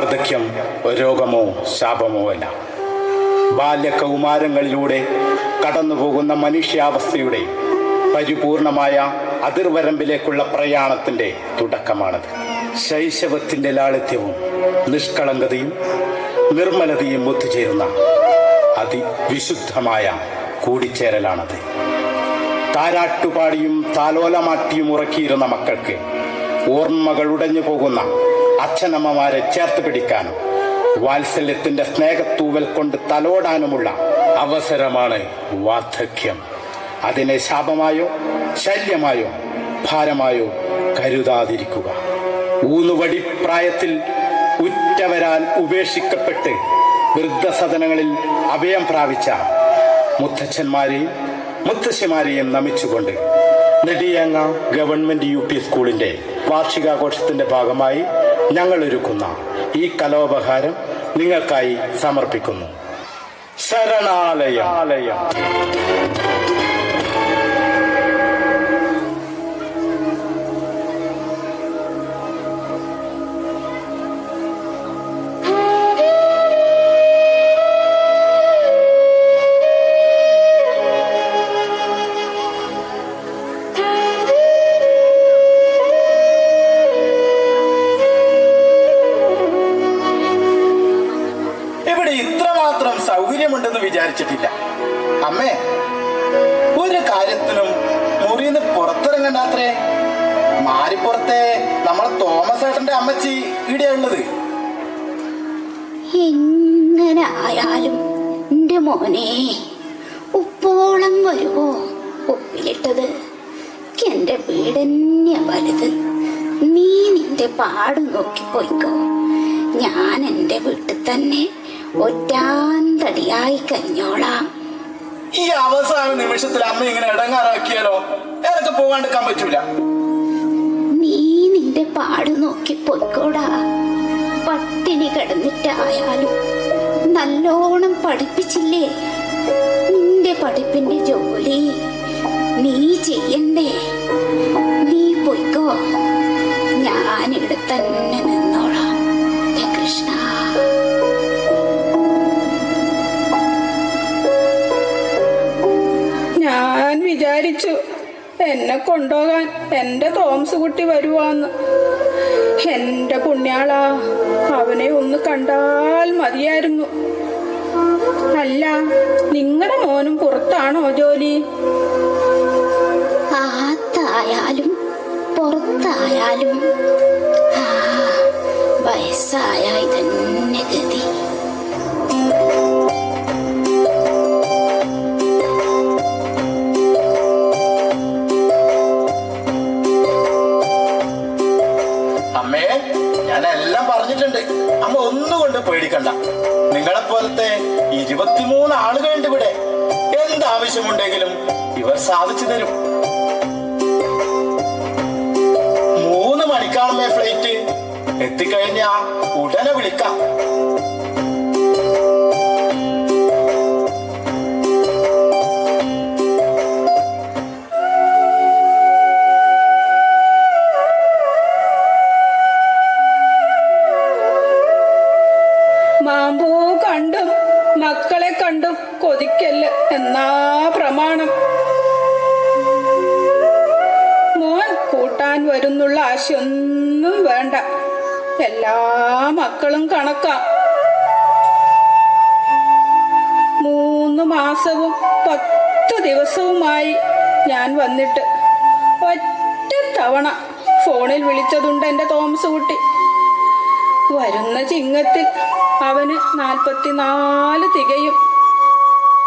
വാർദ്ധക്യം രോഗമോ ശാപമോ അല്ല. ബാല്യകൗമാരങ്ങളിലൂടെ കടന്നുപോകുന്ന മനുഷ്യാവസ്ഥയുടെ പരിപൂർണമായ അതിർവരമ്പിലേക്കുള്ള പ്രയാണത്തിന്റെ തുടക്കമാണത്. ശൈശവത്തിന്റെ ലാളിത്യവും നിഷ്കളങ്കതയും നിർമ്മലതയും ഒത്തുചേരുന്ന അതിവിശുദ്ധമായ കൂടിച്ചേരലാണത്. താരാട്ടുപാടിയും താലോലമാട്ടിയും ഉറക്കിയിരുന്ന മക്കൾക്ക് ഓർമ്മകൾ ഉടഞ്ഞു പോകുന്ന അച്ഛനമ്മമാരെ ചേർത്ത് പിടിക്കാനും വാത്സല്യത്തിന്റെ സ്നേഹത്തൂവൽ കൊണ്ട് തലോടാനുമുള്ള അവസരമാണ് വാർദ്ധക്യം. അതിനെ ശാപമായോ ശല്യമായോ ഭാരമായോ കരുതാതിരിക്കുക. ഊന്നുവടി പ്രായത്തിൽ ഉറ്റവരാൽ ഉപേക്ഷിക്കപ്പെട്ട് വൃദ്ധസദനങ്ങളിൽ അഭയം പ്രാപിച്ച മുത്തച്ഛന്മാരെയും മുത്തശ്ശിമാരെയും നമിച്ചുകൊണ്ട് നെടിയങ്ങ ഗവൺമെന്റ് യു പി സ്കൂളിന്റെ വാർഷികാഘോഷത്തിന്റെ ഭാഗമായി ഞങ്ങൾ ഒരുക്കുന്ന ഈ കലോപഹാരം നിങ്ങൾക്കായി സമർപ്പിക്കുന്നു. ശരണാലയം. പാട് നോക്കി പോയിക്കോ. ഞാൻ എന്റെ വീട്ടിൽ തന്നെ ഒറ്റാന്തടിയായി കഴിഞ്ഞോളാം. ഈ അവസാന നിമിഷത്തിൽ അമ്മ ഇങ്ങനെ ഇടങ്ങാറാക്കിയാലോ? എനിക്ക് പോകാണ്ടിക്കാൻ പറ്റൂല. നീ നിന്റെ പാട് നോക്കി പോയിക്കോടാ. പട്ടിണി കിടന്നിട്ടായാലും നല്ലോണം പഠിപ്പിച്ചില്ലേ? നിന്റെ പഠിപ്പിന്റെ ജോലി നീ ചെയ്യണ്ടേ? നീ പോയിക്കോ. ഞാനിവിടെ തന്നെ നിന്നോളാം. കൃഷ്ണ. ഞാൻ വിചാരിച്ചു എന്നെ കൊണ്ടുപോകാൻ എന്റെ തോമസ് കുട്ടി വരുവാന്ന്. എന്റെ പുണ്യാളാ അവനെ ഒന്ന് കണ്ടാൽ മതിയായിരുന്നു. അല്ല നിങ്ങളുടെ മോനും പുറത്താണോ ജോലി? ആത്തായാലും പുറത്തായാലും വയസ്സായ ഇതന്നെ ഗതി. ഞാൻ എല്ലാം പറഞ്ഞിട്ടുണ്ട്. അമ്മ നിങ്ങളെ പോലത്തെ ഇരുപത്തിമൂന്ന് ആളുകളുണ്ട് ഇവിടെ. എന്താവശ്യമുണ്ടെങ്കിലും ഇവർ സാധിച്ചു തരും. മണിക്കാണമേ ഫ്ലൈറ്റ് എത്തിക്കഴിഞ്ഞാ ഉടനെ വിളിക്കാം. മക്കളും കണക്കാം. മൂന്ന് മാസവും പത്ത് ദിവസവുമായി ഞാൻ വന്നിട്ട് ഒറ്റ തവണ ഫോണിൽ വിളിച്ചതുണ്ട് എന്റെ തോമസ് കുട്ടി. വരുന്ന ചിങ്ങത്തിൽ അവന് നാൽപ്പത്തിനാല് തികയും.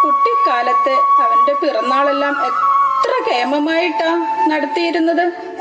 കുട്ടിക്കാലത്തെ അവന്റെ പിറന്നാളെല്ലാം എത്ര കേമമായിട്ടാ നടത്തിയിരുന്നത്?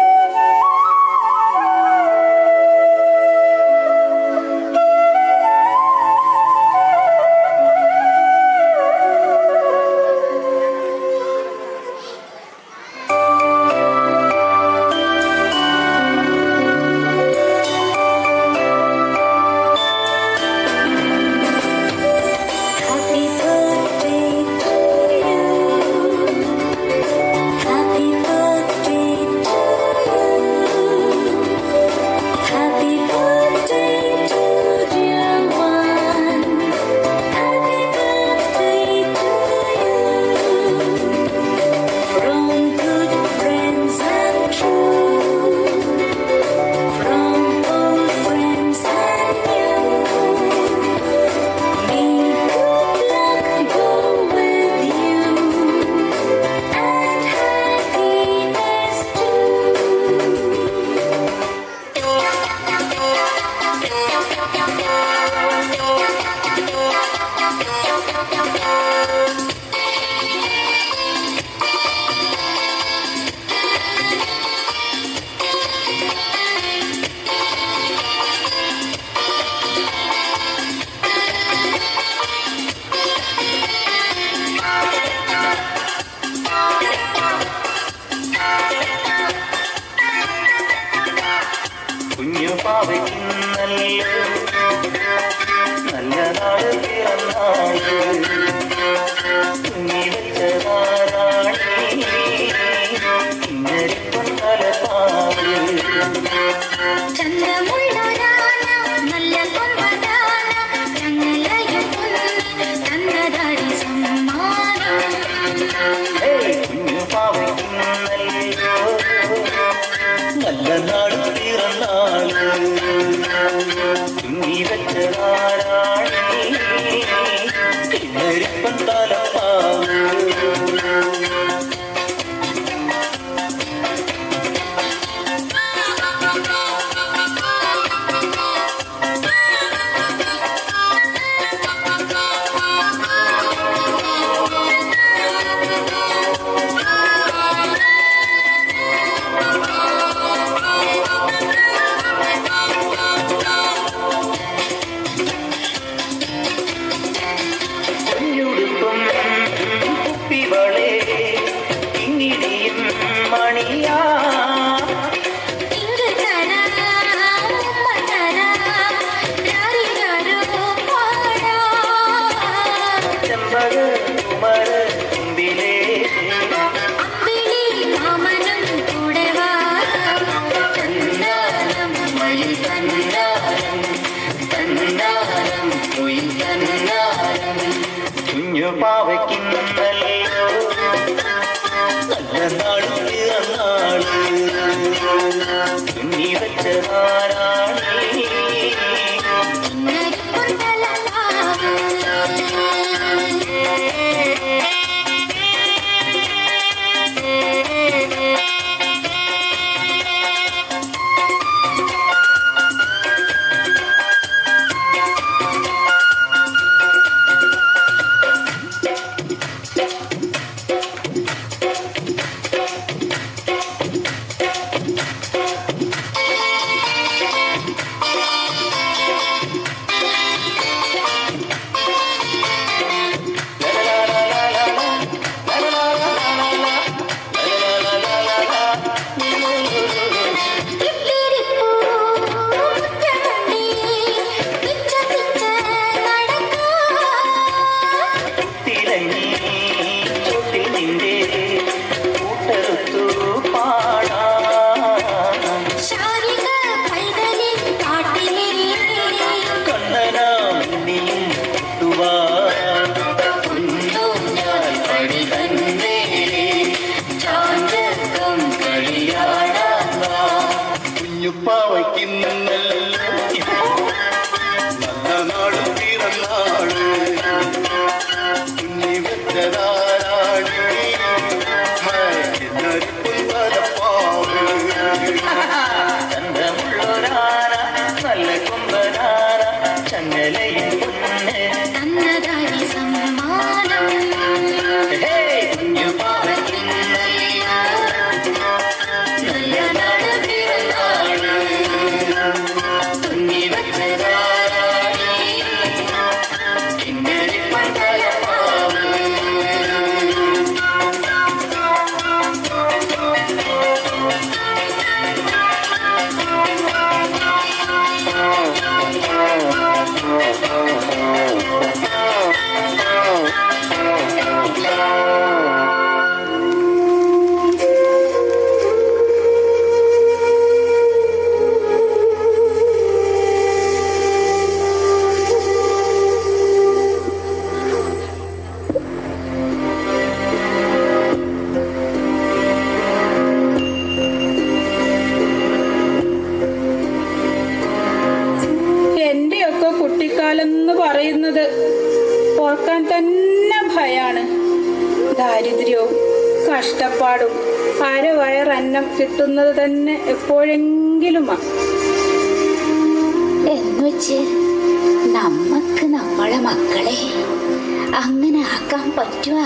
അങ്ങനെ ആക്കാൻ പറ്റുക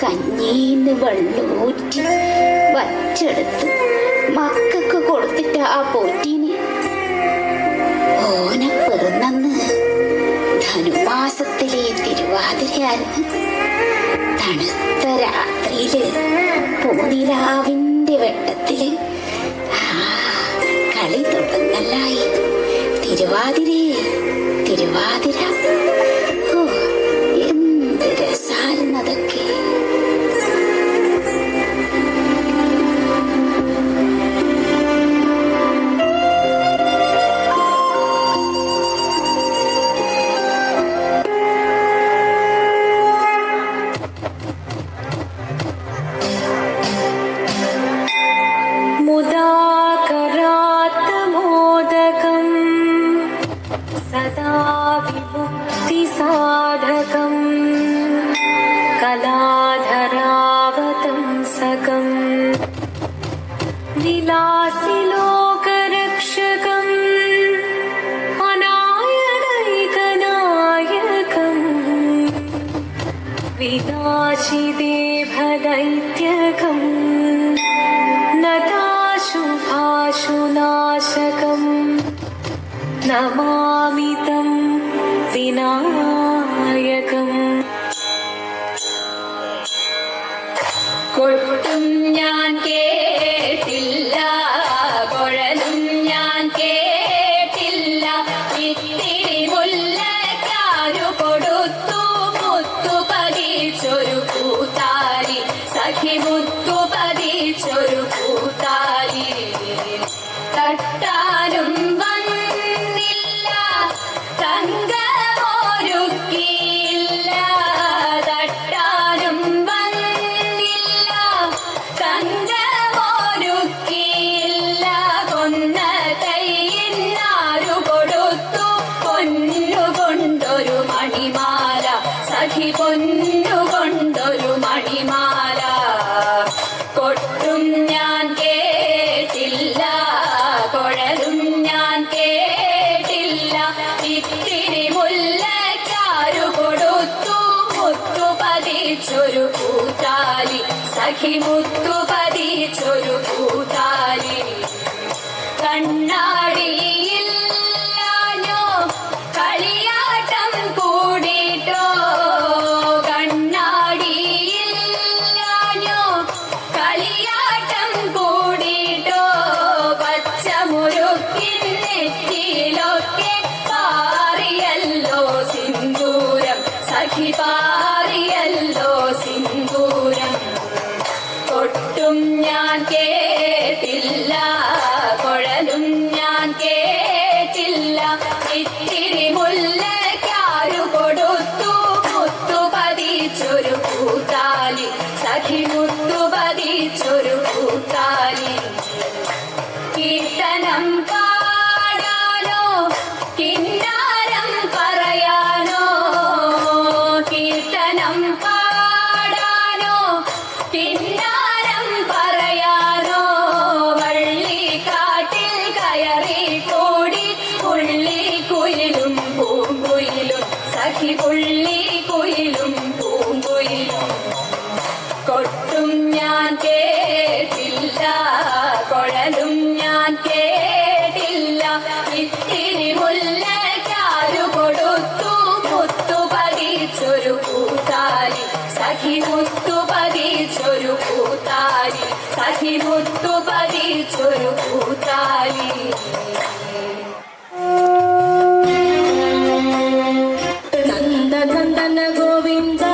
കഞ്ഞീന്ന് വെള്ളൂറ്റി വച്ചെടുത്ത് മക്കൾക്ക് കൊടുത്തിട്ട് ആ പോറ്റീന്. ഓന പിറന്നന്ന് ധനുമാസത്തിലെ തിരുവാതിരയായിരുന്നു. തണുത്ത രാത്രിയിൽ പൂതിലാവിന്റെ വെട്ടത്തിൽ കളി തുടങ്ങലായി. തിരുവാതിരേ തിരുവാതിര. Namor. মত Linda.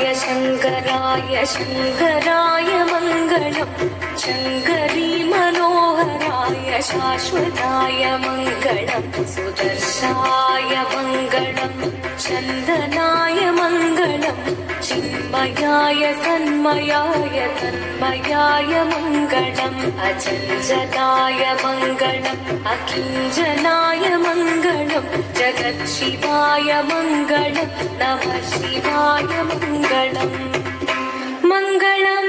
ശങ്കരായ ശങ്കരായ മംഗളം. ശങ്കരീ മനോഹരായ ശാശ്വതായ മംഗളം. സുദർശായ चन्दनाय मङ्गलं चिन्मयाय सन्मयाय तन्मयाय मङ्गलम् अचञ्चलाय मङ्गलम् अकिजनाय मङ्गणं जगत् शिवाय नमः शिवाय मङ्गलम् मङ्गलम्